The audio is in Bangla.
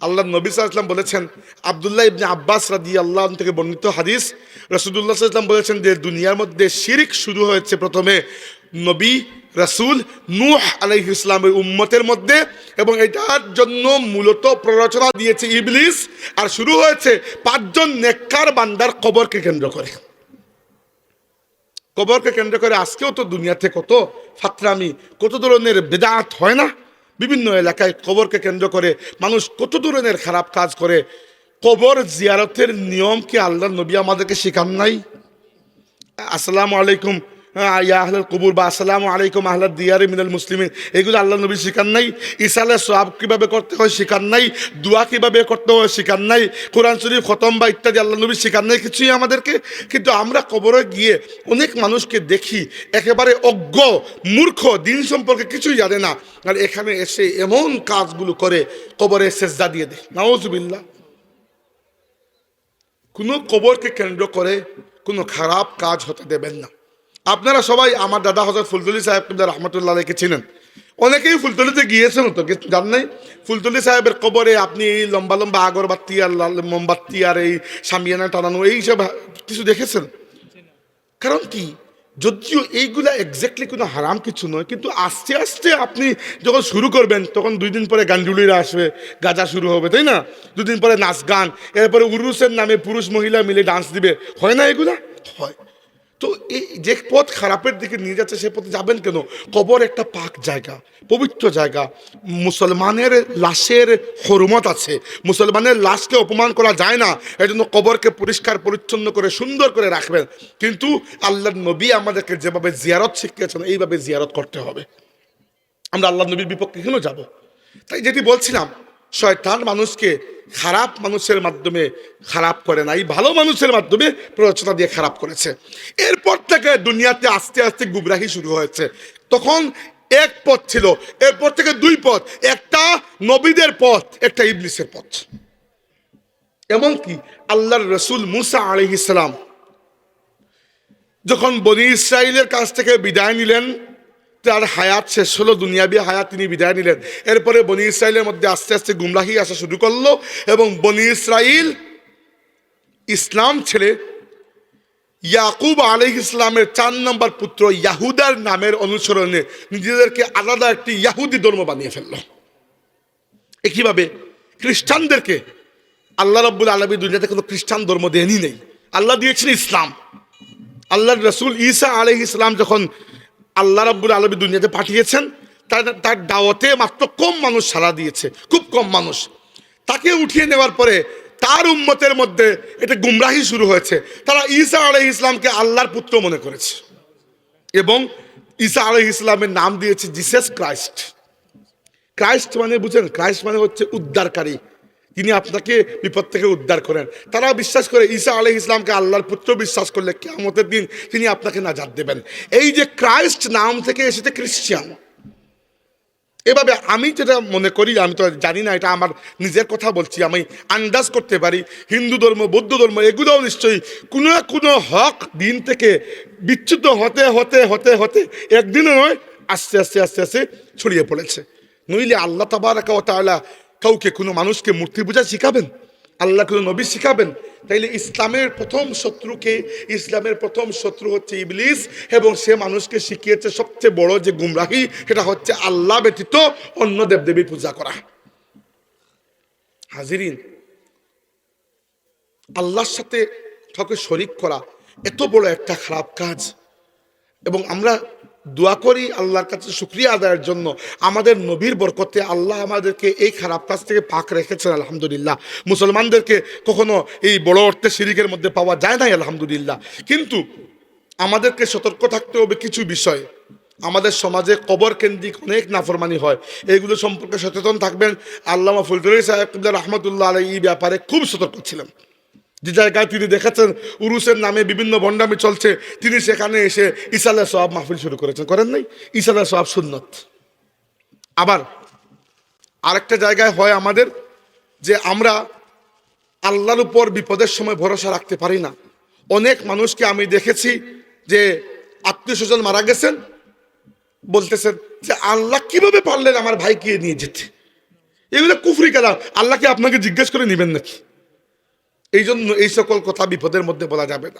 আল্লাহ নবী সাল্লাম বলেছেন, আবদুল্লাহ ইবনে আব্বাস রাদি আল্লাহ থেকে বর্ণিত হাদিস রসুদুল্লাহ সাল্লাম বলেছেন যে দুনিয়ার মধ্যে শিরিক শুরু হয়েছে প্রথমে নবী, রাসূল, নূহ আলাইহিস ইসলামের উম্মতের মধ্যে এবং এটার জন্য মূলত প্ররোচনা দিয়েছে ইবলিস, আর শুরু হয়েছে পাঁচজন নেককার বান্দার কবরকে কেন্দ্র করে। কবরকে কেন্দ্র করে আজকেও তো দুনিয়াতে কত ফাতরামি, কত ধরনের বেদাত হয় না? বিভিন্ন এলাকায় কবরকে কেন্দ্র করে মানুষ কত ধরনের খারাপ কাজ করে। কবর জিয়ারতের নিয়ম কি আল্লাহ নবী আমাদেরকে শেখান নাই। আসসালামু আলাইকুম। আহ, ইয়া আহলাল কবুর বা আসসালাম আলাইকুম আহলাদ দিয়ারে মিনাল মুসলিমিন। এগুলো আল্লাহ নবী শিখান নাই। ইসালে সব কীভাবে করতে হয় শিখান নাই। দোয়া কীভাবে করতে হয় শিখান নাই। কোরআন শরীফ খতম বা ইত্যাদি আল্লাহ নবী শিখান নাই কিছুই আমাদেরকে। কিন্তু আমরা কবরে গিয়ে অনেক মানুষকে দেখি একেবারে অজ্ঞ মূর্খ দিন সম্পর্কে কিছুই জানে না। আর এখানে এসে এমন কাজগুলো করে কবরে সেজদা দিয়ে দেয়। নাওজুবিল্লাহ কোনো কবরকে কেন্দ্র করে কোনো খারাপ কাজ হতে দেবেন না। আপনারা সবাই আমার দাদা হজরত ফুলতলি সাহেব কিবলা রহমতুল্লাহ আলাইকে চিনেন অনেকেই ফুলতলিতে গিয়েছেন তো কি- জান নাই? ফুলতলি সাহেবের কবরে আপনি এই লম্বা লম্বা আগরবাতি আর মোমবাতি আর এই সামিয়ানা টানানো এইসব কিছু দেখেছেন? কারণ কি? যদিও এইগুলা এক্স্যাক্টলি কোনো হারাম কিছু নয়, কিন্তু আস্তে আস্তে আপনি যখন শুরু করবেন, তখন দুই দিন পরে গান্ডুলিরা আসবে, গাজা শুরু হবে, তাই না? দুদিন পরে নাচ গান, এরপরে উরুসের নামে পুরুষ মহিলা মিলে ডান্স দিবে। হয় না এগুলা? হয়। তো এই যে পথ খারাপের দিকে নিয়ে যাচ্ছে, সে পথে যাবেন কেন? কবর একটা পাক জায়গা, পবিত্র জায়গা। মুসলমানের লাশের হরমত আছে। মুসলমানের লাশকে অপমান করা যায় না। এই জন্য কবরকে পরিষ্কার, পরিচ্ছন্ন করে, সুন্দর করে রাখবেন। কিন্তু আল্লাহ নবী আমাদেরকে যেভাবে জিয়ারত শিখিয়েছেন, এইভাবে জিয়ারত করতে হবে। আমরা আল্লাহ নবীর বিপক্ষে কেন যাব? তাই যেটি বলছিলাম শয়তান মানুষকে খারাপ মানুষের মাধ্যমে খারাপ করে নাই, ভালো মানুষের মাধ্যমে প্ররোচনা দিয়ে খারাপ করেছে। এরপর থেকে দুনিয়াতে আস্তে আস্তে গুবরাহি শুরু হয়েছে। তখন এক পথ ছিল, এরপর থেকে দুই পথ, একটা নবীদের পথ, একটা ইবলিসের পথ। এমনকি আল্লাহর রসুল মুসা আলহিসাম যখন বনি ইসরায়েলের কাছ থেকে বিদায় নিলেন তার হায়াত শেষ হলো, দুনিয়াবী হায়াত তিনি বিদায় নিলেন। এরপরে বনি ইসরায়েলের মধ্যে আস্তে আস্তে গুমরাহি আসা শুরু করল এবং বনি ইসরায়েল ইসলাম ছেড়ে ইয়াকুব আলহ ইসলামের চার নম্বর পুত্র ইয়াহুদার নামের অনুসরণে নিজেদেরকে আলাদা একটি ইয়াহুদি ধর্ম বানিয়ে ফেলল। একইভাবে খ্রিস্টানদেরকে আল্লাহ রব্বুল আলমী দুনিয়াতে কোনো খ্রিস্টান ধর্ম দেয়নি নেই। আল্লাহ দিয়েছেন ইসলাম। আল্লাহ রসুল ঈসা আলহ ইসলাম যখন আল্লাহ রাব্বুল আলমী দুনিয়াতে পাঠিয়েছেন। তার তার দাওয়াতে মাত্র কম মানুষ সাড়া দিয়েছে, খুব কম মানুষ। তাকে উঠিয়ে নেওয়ার পরে তার উম্মতের মধ্যে এটা গুমরাহি শুরু হয়েছে। তারা ঈসা আলহ ইসলামকে আল্লাহর পুত্র মনে করেছে এবং ঈসা আলহ ইসলামের নাম দিয়েছে জিসাস ক্রাইস্ট। ক্রাইস্ট মানে বুঝেন, ক্রাইস্ট মানে হচ্ছে উদ্ধারকারী। তিনি আপনাকে বিপদ থেকে উদ্ধার করেন। তারা বিশ্বাস করে ঈসা আলহ ইসলামকে আল্লাহর পুত্র বিশ্বাস করলে কেমতের দিন তিনি আপনাকে নাজাত দেবেন। এই যে ক্রাইস্ট নাম থেকে এসেছে খ্রিস্টিয়ান এভাবে আমি যেটা মনে করি, আমি তো জানি না, এটা আমার নিজের কথা বলছি, আমি আন্দাজ করতে পারি, হিন্দু ধর্ম, বৌদ্ধ ধর্ম, এগুলোও নিশ্চয়ই কোনো না কোনো হক দিন থেকে বিচ্যুত হতে হতে হতে হতে একদিনও নয়, আস্তে আস্তে আস্তে আস্তে ছড়িয়ে পড়েছে। নইলে আল্লাহ তাবারাকা ও তাআলা কাউকে কোনো মানুষকে মূর্তি পূজা শিখাবেন? আল্লাহ কোনো নবী শিখাবেন? তাইলে ইসলামের প্রথম শত্রুকে, ইসলামের প্রথম শত্রু হচ্ছে ইবলিস, এবং সে মানুষকে শিখিয়েছে সবচেয়ে বড় যে গুমরাহি, সেটা হচ্ছে আল্লাহ ব্যতীত অন্য দেবদেবীর পূজা করা। হাজিরিন, আল্লাহর সাথে কাউকে শরিক করা এত বড় একটা খারাপ কাজ। এবং আমরা দোয়া করি আল্লাহর কাছে শুক্রিয়া আদায়ের জন্য। আমাদের নবীর বরকতে আল্লাহ আমাদেরকে এই খারাপ কাজ থেকে পাক রেখেছেন, আলহামদুলিল্লাহ। মুসলমানদেরকে কখনো এই বড় অর্থে শিরিকের মধ্যে পাওয়া যায় নাই, আলহামদুলিল্লাহ। কিন্তু আমাদেরকে সতর্ক থাকতে হবে কিছু বিষয়। আমাদের সমাজে কবর কেন্দ্রিক অনেক নাফরমানি হয়। এইগুলো সম্পর্কে সচেতন থাকবেন। আল্লামা ফুলতুল সাহেব রহমতুল্লাহ আলাই এই ব্যাপারে খুব সতর্ক ছিলেন। যে জায়গায় তিনি দেখেছেন উরুসের নামে বিভিন্ন ভণ্ডামি চলছে, তিনি সেখানে এসে ইসালে সব মাহফিল শুরু করেছেন। করেন নাই? ইসালে সব সুন্নত। আবার আরেকটা জায়গায় হয় আমাদের যে আমরা আল্লাহর উপর বিপদের সময় ভরসা রাখতে পারি না। অনেক মানুষকে আমি দেখেছি যে আত্মীয় স্বজন মারা গেছেন, বলতেছেন যে আল্লাহ কীভাবে পারলেন আমার ভাইকে নিয়ে যেতে? এগুলো কুফরি কালাম। আল্লাহকে আপনাকে জিজ্ঞেস করে নেবেন নাকি? এই জন্য এই সকল কথা বিপদের মধ্যে বলা যাবে না।